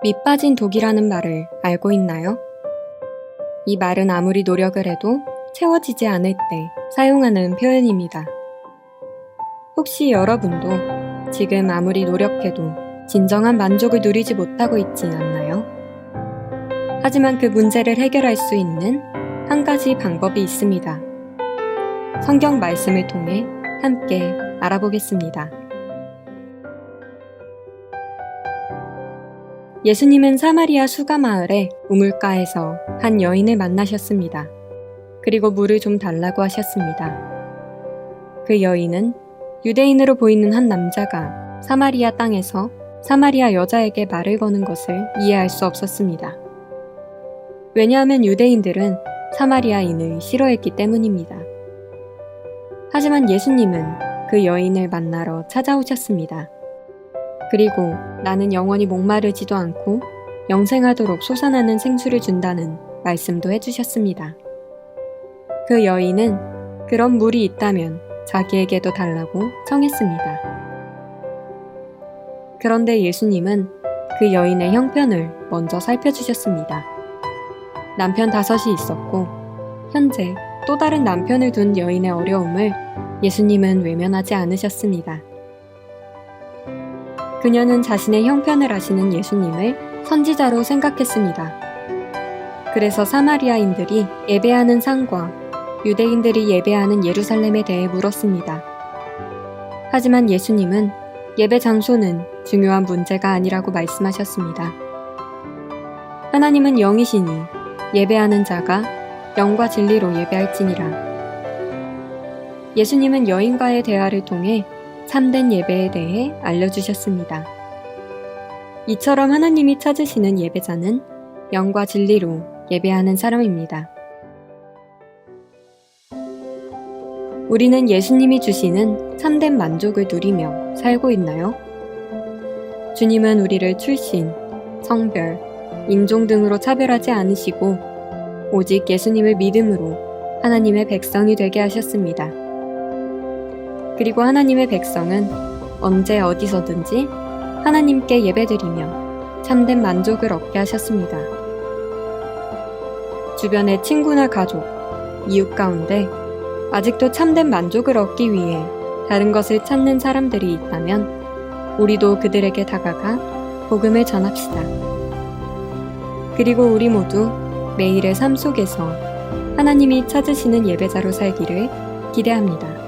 밑 빠진 독이라는 말을 알고 있나요? 이 말은 아무리 노력을 해도 채워지지 않을 때 사용하는 표현입니다. 혹시 여러분도 지금 아무리 노력해도 진정한 만족을 누리지 못하고 있진 않나요? 하지만 그 문제를 해결할 수 있는 한 가지 방법이 있습니다. 성경 말씀을 통해 함께 알아보겠습니다. 예수님은 사마리아 수가 마을의 우물가에서 한 여인을 만나셨습니다. 그리고 물을 좀 달라고 하셨습니다. 그 여인은 유대인으로 보이는 한 남자가 사마리아 땅에서 사마리아 여자에게 말을 거는 것을 이해할 수 없었습니다. 왜냐하면 유대인들은 사마리아인을 싫어했기 때문입니다. 하지만 예수님은 그 여인을 만나러 찾아오셨습니다. 그리고 나는 영원히 목마르지도 않고 영생하도록 솟아나는 생수를 준다는 말씀도 해주셨습니다. 그 여인은 그런 물이 있다면 자기에게도 달라고 청했습니다. 그런데 예수님은 그 여인의 형편을 먼저 살펴주셨습니다. 남편 다섯이 있었고, 현재 또 다른 남편을 둔 여인의 어려움을 예수님은 외면하지 않으셨습니다. 그녀는 자신의 형편을 아시는 예수님을 선지자로 생각했습니다. 그래서 사마리아인들이 예배하는 상과 유대인들이 예배하는 예루살렘에 대해 물었습니다. 하지만 예수님은 예배 장소는 중요한 문제가 아니라고 말씀하셨습니다. 하나님은 영이시니 예배하는 자가 영과 진리로 예배할지니라. 예수님은 여인과의 대화를 통해 참된 예배에 대해 알려주셨습니다. 이처럼 하나님이 찾으시는 예배자는 영과 진리로 예배하는 사람입니다. 우리는 예수님이 주시는 참된 만족을 누리며 살고 있나요? 주님은 우리를 출신, 성별, 인종 등으로 차별하지 않으시고 오직 예수님을 믿음으로 하나님의 백성이 되게 하셨습니다. 그리고 하나님의 백성은 언제 어디서든지 하나님께 예배드리며 참된 만족을 얻게 하셨습니다. 주변의 친구나 가족, 이웃 가운데 아직도 참된 만족을 얻기 위해 다른 것을 찾는 사람들이 있다면 우리도 그들에게 다가가 복음을 전합시다. 그리고 우리 모두 매일의 삶 속에서 하나님이 찾으시는 예배자로 살기를 기대합니다.